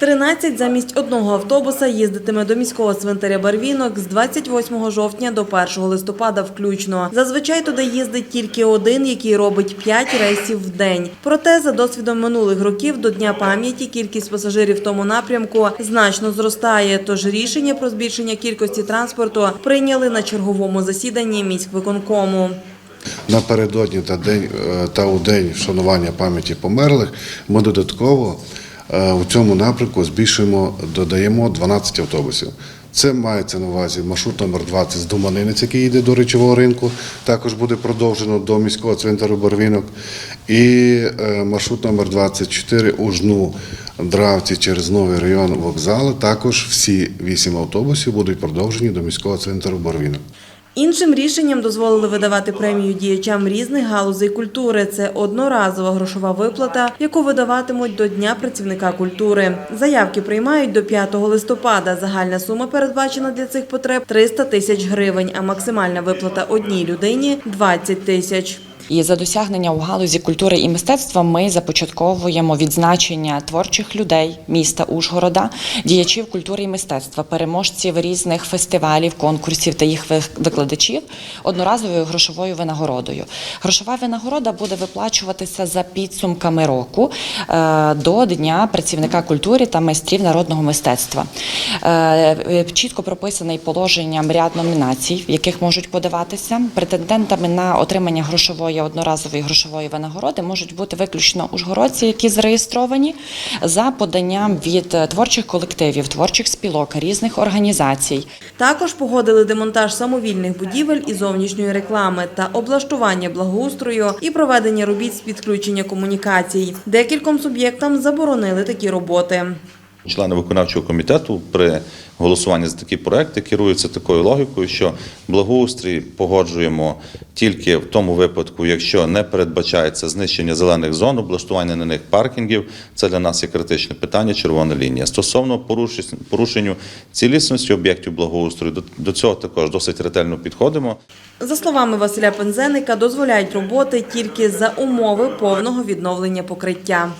13 замість одного автобуса їздитиме до міського цвинтаря Барвінок з 28 жовтня до 1 листопада включно. Зазвичай туди їздить тільки один, який робить 5 рейсів в день. Проте, за досвідом минулих років, до Дня пам'яті кількість пасажирів в тому напрямку значно зростає. Тож рішення про збільшення кількості транспорту прийняли на черговому засіданні міськвиконкому. Напередодні та день е, та у день вшанування пам'яті померлих ми додатково у цьому напрямку збільшуємо, додаємо 12 автобусів. Це мається на увазі маршрут номер 20 з Думанинець, який йде до речового ринку, також буде продовжено до міського центру Барвінок. І е, маршрут номер 24 у Жну Дравці через новий район вокзалу. Також всі 8 автобусів будуть продовжені до міського центру Барвінок. Іншим рішенням дозволили видавати премію діячам різних галузей культури. Це одноразова грошова виплата, яку видаватимуть до Дня працівника культури. Заявки приймають до 5 листопада. Загальна сума передбачена для цих потреб 300 тисяч гривень, а максимальна виплата одній людині 20 тисяч. І за досягнення у галузі культури і мистецтва ми започатковуємо відзначення творчих людей міста Ужгорода, діячів культури і мистецтва, переможців різних фестивалів, конкурсів та їх викладачів одноразовою грошовою винагородою. Грошова винагорода буде виплачуватися за підсумками року е, до Дня працівника культури та майстрів народного мистецтва. Е, е, Чітко прописаний положенням ряд номінацій, в яких можуть подаватися. Претендентами на отримання грошової одноразової грошової винагороди можуть бути виключно ужгородці, які зареєстровані за поданням від е, творчих колективів, творчих спілок, різних організацій. Також погодили демонтаж самовільних будівель і зовнішньої реклами та облаштування благоустрою і проведення робіт з підключення комунікацій. Декільком суб'єктам заборонили такі роботи. Члени виконавчого комітету при голосуванні за такі проекти керуються такою логікою, що благоустрій погоджуємо тільки в тому випадку, якщо не передбачається знищення зелених зон, облаштування на них паркінгів. Це для нас є критичне питання, червона лінія. Стосовно порушенню цілісності об'єктів благоустрою, до цього також досить ретельно підходимо. За словами Василя Пензеника, дозволяють роботи тільки за умови повного відновлення покриття.